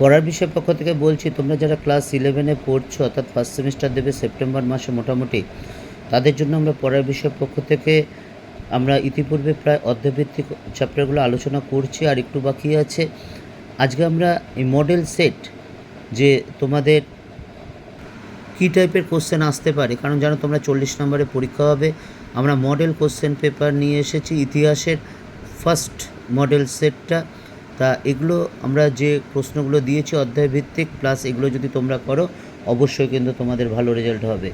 পড়ার বিষয় পক্ষ থেকে বলছি, তোমরা যারা ক্লাস ইলেভেনে পড়ছো, অর্থাৎ ফার্স্ট সেমিস্টার দেবে সেপ্টেম্বর মাসে মোটামুটি, তাদের জন্য আমরা পড়ার বিষয় পক্ষ থেকে আমরা ইতিপূর্বে প্রায় অর্ধভিত্তিক চ্যাপ্টারগুলো আলোচনা করছি, আর একটু বাকি আছে। আজকে আমরা এই মডেল সেট যে তোমাদের কী টাইপের কোশ্চেন আসতে পারে, কারণ জানো তোমরা চল্লিশ নম্বরে পরীক্ষা হবে, আমরা মডেল কোশ্চেন পেপার নিয়ে এসেছি ইতিহাসের ফার্স্ট মডেল সেটটা তা এগুলো আমরা যে প্রশ্নগুলো দিয়েছি অধ্যায় ভিত্তিক প্লাস এগুলো যদি তোমরা করো, অবশ্যই কিন্তু তোমাদের ভালো রেজাল্ট হবে।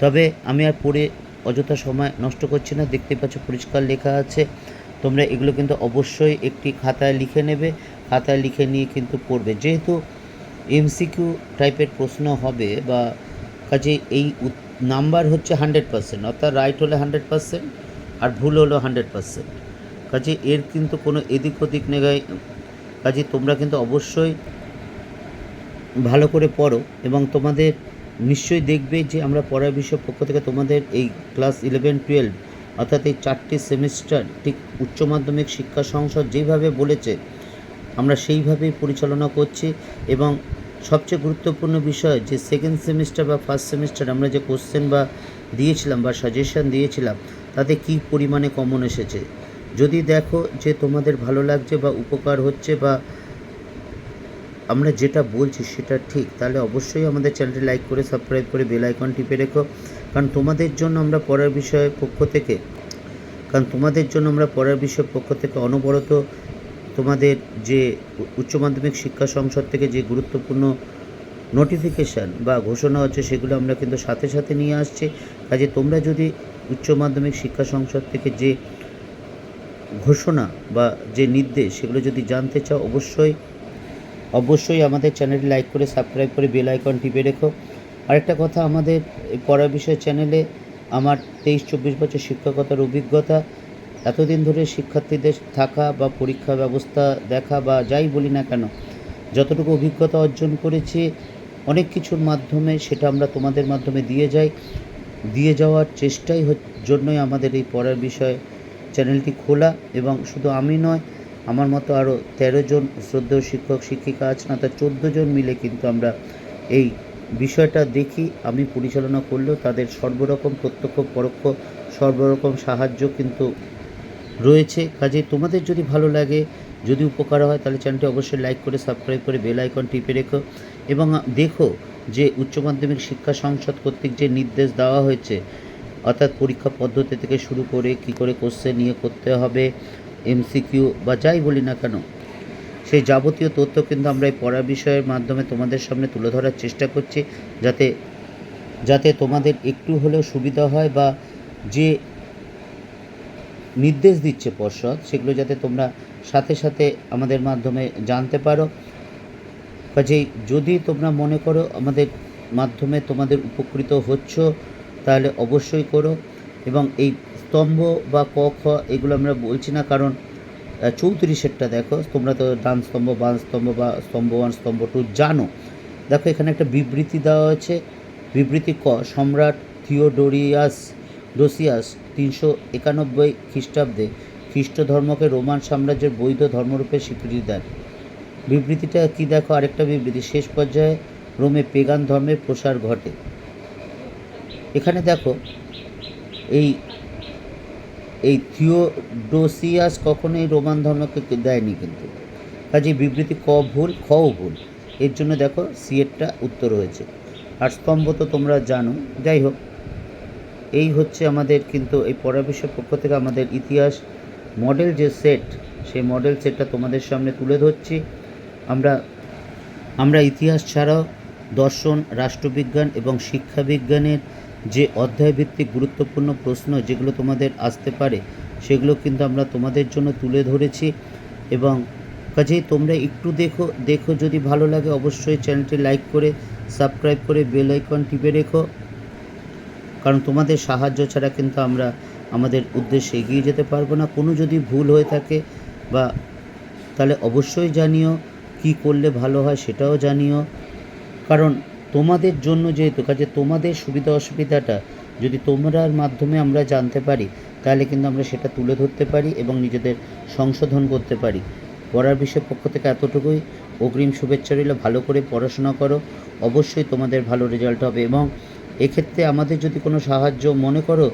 তবে আমি আর পড়ে অযথা সময় নষ্ট করছি না। দেখতে পাচ্ছ পরিষ্কার লেখা আছে। তোমরা এগুলো কিন্তু অবশ্যই একটি খাতায় লিখে নেবে। খাতায় লিখে নিয়ে কিন্তু পড়বে। যেহেতু এমসিকিউ টাইপের প্রশ্ন হবে বা কাজে এই নাম্বার হচ্ছে হান্ড্রেড পার্সেন্ট অর্থাৎ রাইট হলে হান্ড্রেড পার্সেন্ট আর ভুল হলো হান্ড্রেড পার্সেন্ট কাজে এর কিন্তু কোনো এদিক ওদিক নেগায় কাজে তোমরা কিন্তু অবশ্যই ভালো করে পড়ো এবং তোমাদের নিশ্চয়ই দেখবে যে আমরা পড়ার বিষয় পক্ষ থেকে তোমাদের এই ক্লাস ইলেভেন টুয়েলভ অর্থাৎ এই চারটি সেমিস্টার ঠিক উচ্চ মাধ্যমিক শিক্ষা সংসদ যেভাবে বলেছে, আমরা সেইভাবেই পরিচালনা করছি এবং সবচেয়ে গুরুত্বপূর্ণ বিষয় যে সেকেন্ড সেমিস্টার বা ফার্স্ট সেমিস্টার আমরা যে কোশ্চেন বা দিয়েছিলাম বা সাজেশন দিয়েছিলাম, তাতে কী পরিমাণে কমন এসেছে? যদি দেখো যে তোমাদের ভালো লাগছে বা উপকার হচ্ছে বা আমরা যেটা বলছি সেটা ঠিক, তাহলে অবশ্যই আমাদের চ্যানেলটি লাইক করে, সাবস্ক্রাইব করে, বেল আইকন টিপে রেখো। কারণ তোমাদের জন্য আমরা পড়ার বিষয়ের পক্ষ থেকে, কারণ তোমাদের জন্য আমরা পড়ার বিষয়ের পক্ষ থেকে অনবরত তোমাদের যে উচ্চ মাধ্যমিক শিক্ষা সংসদ থেকে যে গুরুত্বপূর্ণ নোটিফিকেশান বা ঘোষণা হচ্ছে সেগুলো আমরা কিন্তু সাথে সাথে নিয়ে আসছি। কাজে তোমরা যদি উচ্চ মাধ্যমিক শিক্ষা সংসদ থেকে যে ঘোষণা বা যে নির্দেশ সেগুলো যদি জানতে চাও অবশ্যই অবশ্যই আমাদের চ্যানেলটি লাইক করে, সাবস্ক্রাইব করে, বেল আইকন টিপে রেখো। আরেকটা কথা, আমাদের পড়ার বিষয় চ্যানেলে আমার তেইশ চব্বিশ বছর শিক্ষকতার অভিজ্ঞতা, এতদিন ধরে শিক্ষার্থীদের থাকা বা পরীক্ষা ব্যবস্থা দেখা বা যাই বলি না কেন, যতটুকু অভিজ্ঞতা অর্জন করেছি, অনেক কিছুর মাধ্যমে সেটা আমরা তোমাদের মাধ্যমে দিয়ে যাই। দিয়ে যাওয়ার চেষ্টাই জন্যই আমাদের এই পড়ার বিষয় চ্যানেলটি খোলা এবং শুধু আমি নয়, আমার মতো আরও তেরো জন শ্রদ্ধেয় শিক্ষক, শিক্ষিকা আছেন, অর্থাৎ চোদ্দ জন মিলে কিন্তু আমরা এই বিষয়টা দেখি, আমি পরিচালনা করলেও তাদের সর্বরকম প্রত্যক্ষ, পরোক্ষ, সর্বরকম সাহায্য কিন্তু রয়েছে। কাজে তোমাদের যদি ভালো লাগে, যদি উপকার হয়, তাহলে চ্যানেলটি অবশ্যই লাইক করে, সাবস্ক্রাইব করে, বেল আইকন টিপে রেখো এবং দেখো যে উচ্চ মাধ্যমিক শিক্ষা সংসদ কর্তৃক যে নির্দেশ দেওয়া হয়েছে অর্থাৎ পরীক্ষা পদ্ধতি থেকে শুরু করে কি করে কোশ্চেন নিয়ে করতে হবে এমসিকিউ বা যাই বলি না কেন, সেই যাবতীয় তথ্য কিন্তু আমরা এই পড়া বিষয়ের মাধ্যমে তোমাদের সামনে তুলে ধরার চেষ্টা করছি, যাতে যাতে তোমাদের একটু হলেও সুবিধা হয় বা যে নির্দেশ দিচ্ছে পর্ষদ, সেগুলো যাতে তোমরা সাথে সাথে আমাদের মাধ্যমে জানতে পারো। কাজেই যদি তোমরা মনে করো আমাদের মাধ্যমে তোমাদের উপকৃত হচ্ছ তাহলে অবশ্যই করো। এবং এই স্তম্ভ বা ক, খ এগুলো আমরা বলছি না, কারণ চৌত্রিশেরটা দেখো। তোমরা তো ডান স্তম্ভ, বাম স্তম্ভ বা স্তম্ভ ওয়ান, স্তম্ভ টু জানো। দেখো, এখানে একটা বিবৃতি দেওয়া হয়েছে। বিবৃতি ক, সম্রাট থিওডোরিয়াস ডোসিয়াস তিনশো একানব্বই খ্রিস্টাব্দে খ্রিস্ট ধর্মকে রোমান সাম্রাজ্যের বৈধ ধর্মরূপে স্বীকৃতি দেন। বিবৃতিটা কি দেখো? আরেকটা বিবৃতি। শেষ পর্যায়ে রোমে পেগান ধর্মের প্রসার ঘটে। এখানে দেখো, এই এই থিওডোসিয়াস কখনোই রোমান ধর্মকে দেয়নি কিন্তু। কাজে বিবৃতি ক ভুল খও ভুল। এর জন্য দেখো সিএরটা উত্তর হয়েছে। আর স্তম্ভ তো তোমরা জানো। যাই হোক, এই হচ্ছে আমাদের কিন্তু এই পড়া বিষয়ের পক্ষ থেকে আমাদের ইতিহাস মডেল যে সেট, সেই মডেল সেটটা তোমাদের সামনে তুলে ধরছি। আমরা আমরা ইতিহাস ছাড়াও দর্শন, রাষ্ট্রবিজ্ঞান এবং শিক্ষাবিজ্ঞানের যে অধ্যায়ভিত্তিক গুরুত্বপূর্ণ প্রশ্ন যেগুলো তোমাদের আসতে পারে, সেগুলো কিন্তু আমরা তোমাদের জন্য তুলে ধরেছি। এবং কাজেই তোমরা একটু দেখো দেখো যদি ভালো লাগে অবশ্যই চ্যানেলটি লাইক করে, সাবস্ক্রাইব করে, বেল আইকন টিপে রেখো। কারণ তোমাদের সাহায্য ছাড়া কিন্তু আমরা আমাদের উদ্দেশ্যে এগিয়ে যেতে পারব না। কোনো যদি ভুল হয়ে থাকে বা, তাহলে অবশ্যই জানিও, কি করলে ভালো হয় সেটাও জানিও। কারণ তোমাদের জন্য যেহেতু, কাজে তোমাদের সুবিধা অসুবিধাটা যদি তোমরার মাধ্যমে আমরা জানতে পারি, তাহলে কিন্তু আমরা সেটা তুলে ধরতে পারি এবং নিজেদের সংশোধন করতে পারি। পড়ার বিষয় পক্ষ থেকে এতটুকুই। অগ্রিম শুভেচ্ছা রইল। ভালো করে পড়াশোনা করো। অবশ্যই তোমাদের ভালো রেজাল্ট হবে এবং এক্ষেত্রে আমাদের যদি কোনো সাহায্য মনে করো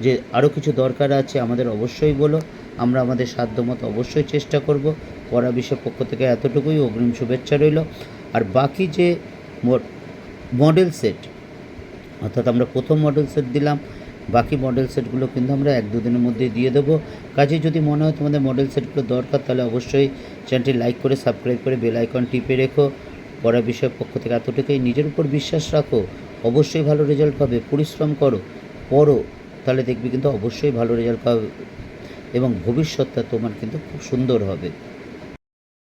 যে আরও কিছু দরকার আছে, আমাদের অবশ্যই বলো। আমরা আমাদের সাধ্যমতো অবশ্যই চেষ্টা করব। পড়া বিষয় পক্ষ থেকে এতটুকুই। অগ্রিম শুভেচ্ছা রইল। আর বাকি যে মডেল সেট। অর্থাৎ আমরা প্রথম মডেল সেট দিলাম, বাকি মডেল সেটগুলো কিন্তু আমরা এক দুদিনের মধ্যে দিয়ে দেবো। কাজে যদি মনে হয় তোমাদের মডেল সেটগুলো দরকার, তাহলে অবশ্যই চ্যানেলটি লাইক করে, সাবস্ক্রাইব করে বেল আইকন টিপে রেখো। পড়া বিষয়ের পক্ষ থেকে এতটুকুই। নিজের উপর বিশ্বাস রাখো, অবশ্যই ভালো রেজাল্ট পাবে। পরিশ্রম করো, পড়ো, তাহলে দেখবি কিন্তু অবশ্যই ভালো রেজাল্ট পাবে এবং ভবিষ্যৎটা তোমার কিন্তু খুব সুন্দর হবে।